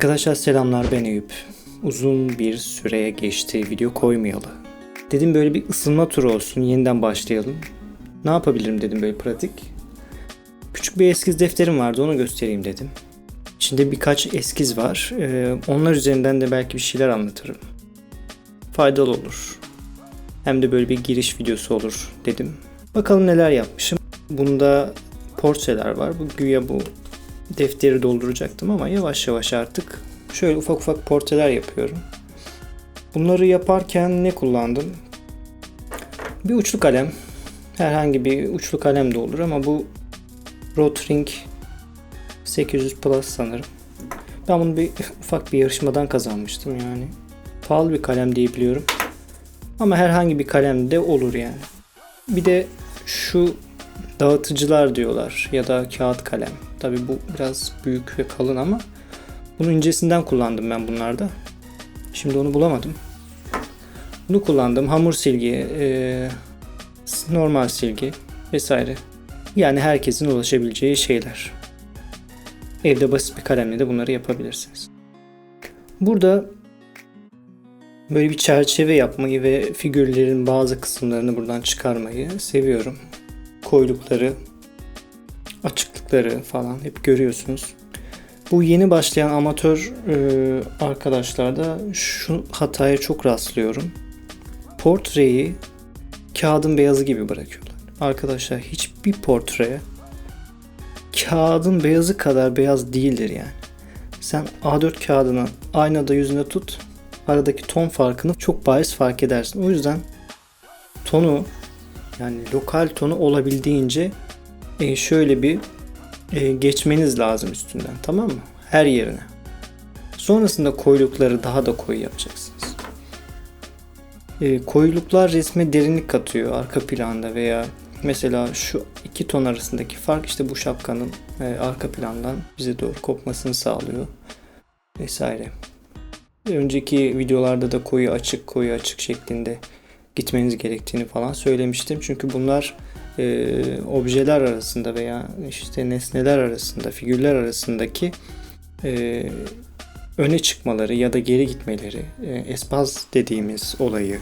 Arkadaşlar selamlar ben Eyüp. Uzun bir süreye geçti video koymayalı. Dedim böyle bir ısınma turu olsun yeniden başlayalım. Ne yapabilirim dedim böyle pratik. Küçük bir eskiz defterim vardı onu göstereyim dedim. İçinde birkaç eskiz var. Ee, onlar üzerinden de belki bir şeyler anlatırım. Faydalı olur. Hem de böyle bir giriş videosu olur dedim. Bakalım neler yapmışım. Bunda portreler var. Bu güya bu defteri dolduracaktım ama yavaş yavaş artık şöyle ufak ufak portreler yapıyorum. Bunları yaparken ne kullandım? Bir uçlu kalem. Herhangi bir uçlu kalem de olur ama bu Rotring 800 Plus sanırım. Ben bunu bir ufak bir yarışmadan kazanmıştım yani. Pahalı bir kalem diye biliyorum. Ama herhangi bir kalem de olur yani. Bir de şu dağıtıcılar diyorlar ya da kağıt kalem. Tabi bu biraz büyük ve kalın ama bunun incesinden kullandım ben bunlarda. Şimdi onu bulamadım. Bunu kullandım. Hamur silgi, e, normal silgi vesaire. Yani herkesin ulaşabileceği şeyler. Evde basit bir kalemle de bunları yapabilirsiniz. Burada böyle bir çerçeve yapmayı ve figürlerin bazı kısımlarını buradan çıkarmayı seviyorum. Koydukları açıklıkları falan hep görüyorsunuz. Bu yeni başlayan amatör e, arkadaşlarda şu hataya çok rastlıyorum. Portreyi kağıdın beyazı gibi bırakıyorlar. Arkadaşlar hiçbir portre kağıdın beyazı kadar beyaz değildir yani. Sen A4 kağıdını aynada yüzüne tut. Aradaki ton farkını çok bariz fark edersin. O yüzden tonu yani lokal tonu olabildiğince e, şöyle bir e, geçmeniz lazım üstünden tamam mı? Her yerine. Sonrasında koyulukları daha da koyu yapacaksınız. E, koyuluklar resme derinlik katıyor arka planda veya mesela şu iki ton arasındaki fark işte bu şapkanın e, arka plandan bize doğru kopmasını sağlıyor vesaire. Önceki videolarda da koyu açık koyu açık şeklinde gitmeniz gerektiğini falan söylemiştim. Çünkü bunlar e, objeler arasında veya işte nesneler arasında, figürler arasındaki e, öne çıkmaları ya da geri gitmeleri, e, espaz dediğimiz olayı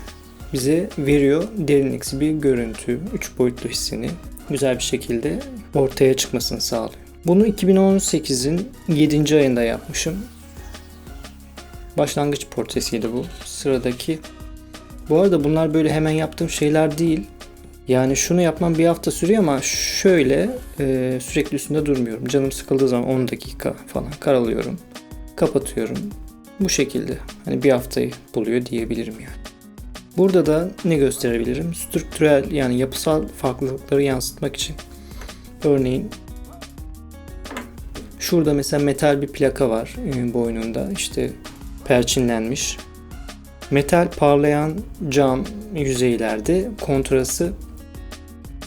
bize veriyor. Derinliksi bir görüntü, üç boyutlu hissini güzel bir şekilde ortaya çıkmasını sağlıyor. Bunu 2018'in 7. ayında yapmışım. Başlangıç portresiydi bu. Sıradaki. Bu arada bunlar böyle hemen yaptığım şeyler değil. Yani şunu yapmam bir hafta sürüyor ama şöyle e, sürekli üstünde durmuyorum. Canım sıkıldığı zaman 10 dakika falan karalıyorum. Kapatıyorum. Bu şekilde. Hani bir haftayı buluyor diyebilirim yani. Burada da ne gösterebilirim? Strüktürel yani yapısal farklılıkları yansıtmak için. Örneğin şurada mesela metal bir plaka var e, boynunda. İşte perçinlenmiş. Metal parlayan cam yüzeylerde kontrası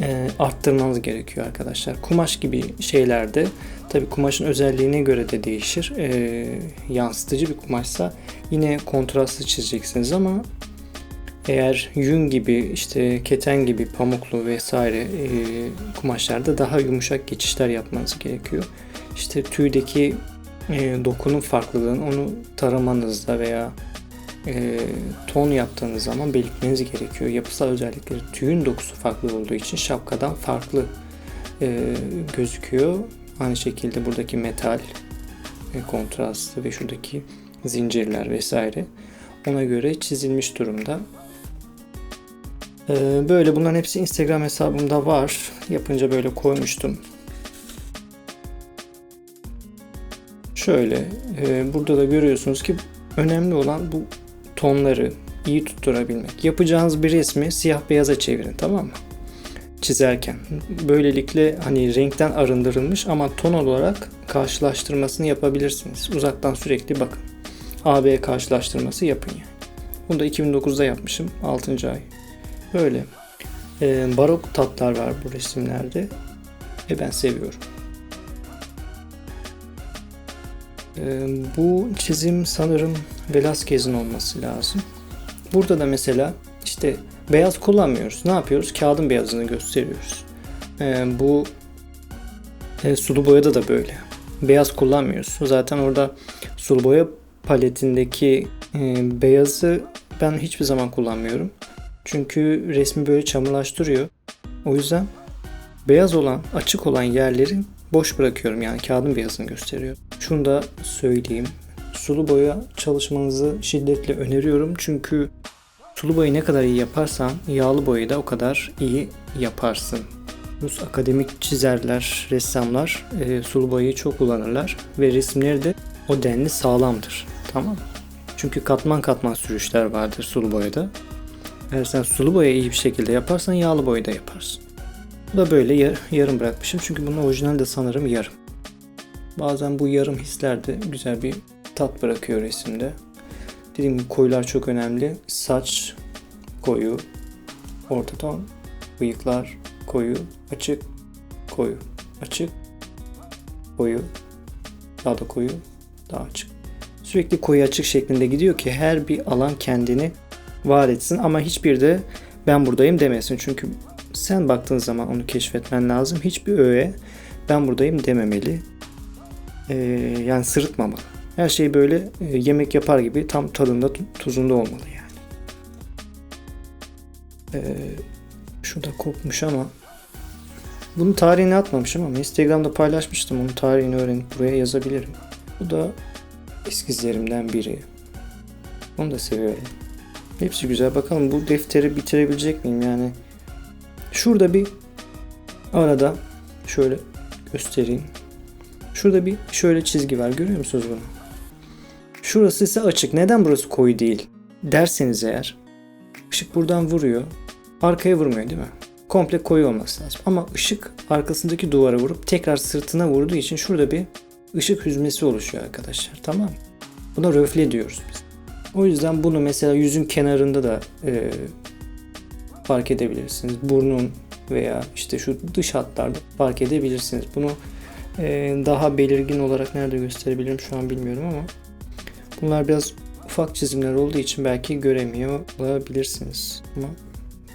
e, arttırmanız gerekiyor arkadaşlar. Kumaş gibi şeylerde tabi kumaşın özelliğine göre de değişir. E, yansıtıcı bir kumaşsa yine kontrastlı çizeceksiniz ama eğer yün gibi işte keten gibi pamuklu vesaire e, kumaşlarda daha yumuşak geçişler yapmanız gerekiyor. İşte tüydeki e, dokunun farklılığını onu taramanızda veya e, ton yaptığınız zaman belirtmeniz gerekiyor. Yapısal özellikleri tüyün dokusu farklı olduğu için şapkadan farklı e, gözüküyor. Aynı şekilde buradaki metal e, kontrastı ve şuradaki zincirler vesaire ona göre çizilmiş durumda. E, böyle bunların hepsi Instagram hesabımda var. Yapınca böyle koymuştum. Şöyle e, burada da görüyorsunuz ki önemli olan bu tonları iyi tutturabilmek. Yapacağınız bir resmi siyah beyaza çevirin tamam mı? Çizerken. Böylelikle hani renkten arındırılmış ama ton olarak karşılaştırmasını yapabilirsiniz. Uzaktan sürekli bakın. AB karşılaştırması yapın yani. Bunu da 2009'da yapmışım. 6. ay. Böyle. Ee, barok tatlar var bu resimlerde. Ve ben seviyorum. Bu çizim sanırım Velázquez'in olması lazım. Burada da mesela işte beyaz kullanmıyoruz. Ne yapıyoruz? Kağıdın beyazını gösteriyoruz. Bu e, sulu boyada da böyle. beyaz kullanmıyoruz. Zaten orada sulu boya paletindeki beyazı ben hiçbir zaman kullanmıyorum. Çünkü resmi böyle çamurlaştırıyor. O yüzden beyaz olan, açık olan yerleri boş bırakıyorum. Yani kağıdın beyazını gösteriyor. Şunu da söyleyeyim. Sulu boya çalışmanızı şiddetle öneriyorum. Çünkü sulu boyayı ne kadar iyi yaparsan yağlı boyayı da o kadar iyi yaparsın. Rus akademik çizerler, ressamlar e, sulu boyayı çok kullanırlar ve resimleri de o denli sağlamdır. Tamam? Çünkü katman katman sürüşler vardır sulu boyada. Eğer sen sulu boya iyi bir şekilde yaparsan yağlı boyayı da yaparsın. Bu da böyle yar- yarım bırakmışım çünkü bunun orijinali de sanırım yarım. Bazen bu yarım hisler de güzel bir tat bırakıyor resimde. Dediğim gibi koyular çok önemli. Saç koyu, orta ton, bıyıklar koyu, açık, koyu, açık, koyu, daha da koyu, daha açık. Sürekli koyu açık şeklinde gidiyor ki her bir alan kendini var etsin ama hiçbir de ben buradayım demesin. Çünkü sen baktığın zaman onu keşfetmen lazım. Hiçbir öğe ben buradayım dememeli. Ee, yani sırıtmamalı. Her şey böyle e, yemek yapar gibi tam tadında tu- tuzunda olmalı yani. Ee, şu da kopmuş ama bunun tarihini atmamışım ama Instagram'da paylaşmıştım. Onun tarihini öğrenip buraya yazabilirim. Bu da eskizlerimden biri. Onu da seviyorum. Hepsi güzel. Bakalım bu defteri bitirebilecek miyim yani. Şurada bir arada şöyle göstereyim. Şurada bir şöyle çizgi var. Görüyor musunuz bunu? Şurası ise açık. Neden burası koyu değil? Derseniz eğer ışık buradan vuruyor. Arkaya vurmuyor değil mi? Komple koyu olması lazım. Ama ışık arkasındaki duvara vurup tekrar sırtına vurduğu için şurada bir ışık hüzmesi oluşuyor arkadaşlar. Tamam mı? Buna röfle diyoruz biz. O yüzden bunu mesela yüzün kenarında da e, fark edebilirsiniz. Burnun veya işte şu dış hatlarda fark edebilirsiniz. Bunu daha belirgin olarak nerede gösterebilirim şu an bilmiyorum ama bunlar biraz ufak çizimler olduğu için belki göremiyor olabilirsiniz. Ama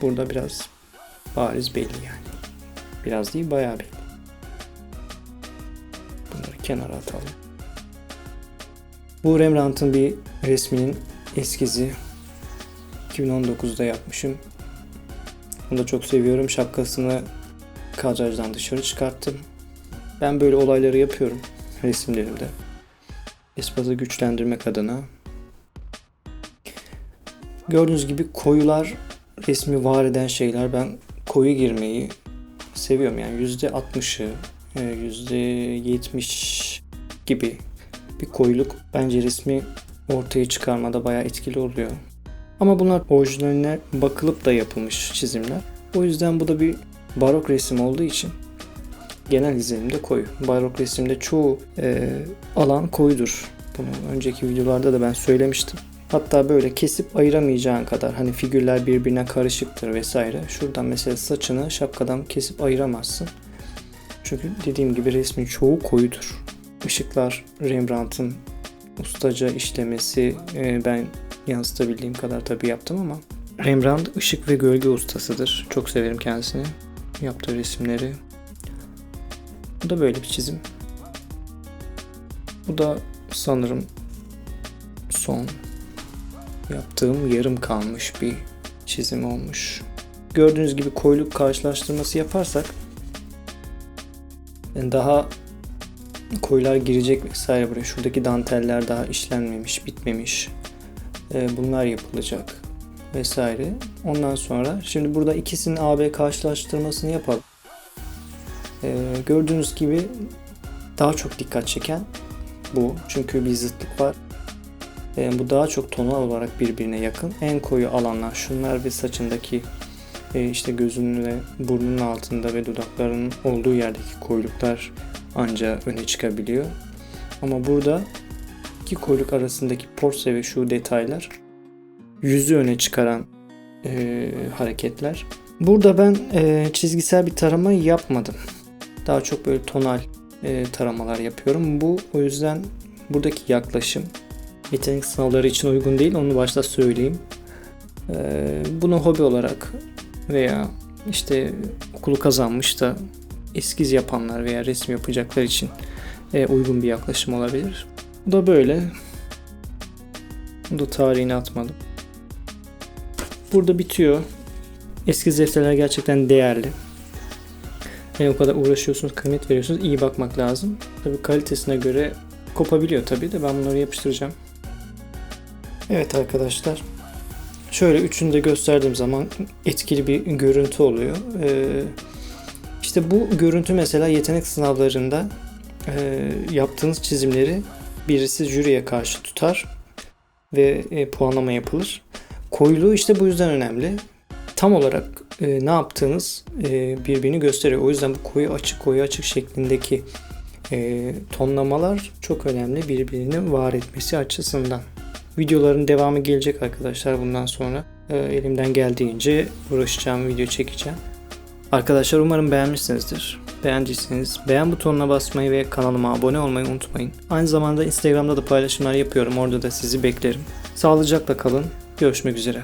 burada biraz bariz belli yani. Biraz değil bayağı belli. Bunları kenara atalım. Bu Rembrandt'ın bir resminin eskizi. 2019'da yapmışım. Bunu da çok seviyorum. Şapkasını kadrajdan dışarı çıkarttım. Ben böyle olayları yapıyorum resimlerimde. Espazı güçlendirmek adına. Gördüğünüz gibi koyular resmi var eden şeyler. Ben koyu girmeyi seviyorum. Yani %60'ı, e, %70 gibi bir koyuluk bence resmi ortaya çıkarmada bayağı etkili oluyor. Ama bunlar orijinaline bakılıp da yapılmış çizimler. O yüzden bu da bir barok resim olduğu için genel izlenimde koyu. Barok resimde çoğu e, alan koyudur. Bunu önceki videolarda da ben söylemiştim. Hatta böyle kesip ayıramayacağın kadar hani figürler birbirine karışıktır vesaire. Şuradan mesela saçını şapkadan kesip ayıramazsın. Çünkü dediğim gibi resmin çoğu koyudur. Işıklar Rembrandt'ın ustaca işlemesi e, ben yansıtabildiğim kadar tabii yaptım ama Rembrandt ışık ve gölge ustasıdır. Çok severim kendisini. Yaptığı resimleri. Bu da böyle bir çizim. Bu da sanırım son yaptığım yarım kalmış bir çizim olmuş. Gördüğünüz gibi koyuluk karşılaştırması yaparsak yani daha koyular girecek vesaire buraya. Şuradaki danteller daha işlenmemiş, bitmemiş. Ee, bunlar yapılacak vesaire. Ondan sonra şimdi burada ikisinin AB karşılaştırmasını yapalım. Ee, gördüğünüz gibi daha çok dikkat çeken bu. Çünkü bir zıtlık var. Ee, bu daha çok tonal olarak birbirine yakın. En koyu alanlar şunlar ve saçındaki e, işte gözünün ve burnunun altında ve dudaklarının olduğu yerdeki koyuluklar anca öne çıkabiliyor. Ama burada iki koyluk arasındaki porse ve şu detaylar yüzü öne çıkaran e, hareketler. Burada ben e, çizgisel bir tarama yapmadım. Daha çok böyle tonal e, taramalar yapıyorum. Bu o yüzden buradaki yaklaşım yetenek sınavları için uygun değil. Onu başta söyleyeyim. E, bunu hobi olarak veya işte okulu kazanmış da eskiz yapanlar veya resim yapacaklar için e, uygun bir yaklaşım olabilir. Bu da böyle. Bu da tarihini atmadım. Burada bitiyor. Eski defterler gerçekten değerli. Yani o kadar uğraşıyorsunuz, kıymet veriyorsunuz. iyi bakmak lazım. Tabii kalitesine göre kopabiliyor tabii de ben bunları yapıştıracağım. Evet arkadaşlar. Şöyle üçünü de gösterdiğim zaman etkili bir görüntü oluyor. Ee, işte bu görüntü mesela yetenek sınavlarında e, yaptığınız çizimleri birisi jüriye karşı tutar ve e, puanlama yapılır. Koyuluğu işte bu yüzden önemli. Tam olarak e, ne yaptığınız e, birbirini gösteriyor. O yüzden bu koyu açık koyu açık şeklindeki e, tonlamalar çok önemli birbirini var etmesi açısından. Videoların devamı gelecek arkadaşlar bundan sonra. E, elimden geldiğince uğraşacağım, video çekeceğim. Arkadaşlar umarım beğenmişsinizdir. Beğendiyseniz beğen butonuna basmayı ve kanalıma abone olmayı unutmayın. Aynı zamanda Instagram'da da paylaşımlar yapıyorum. Orada da sizi beklerim. Sağlıcakla kalın. Görüşmek üzere.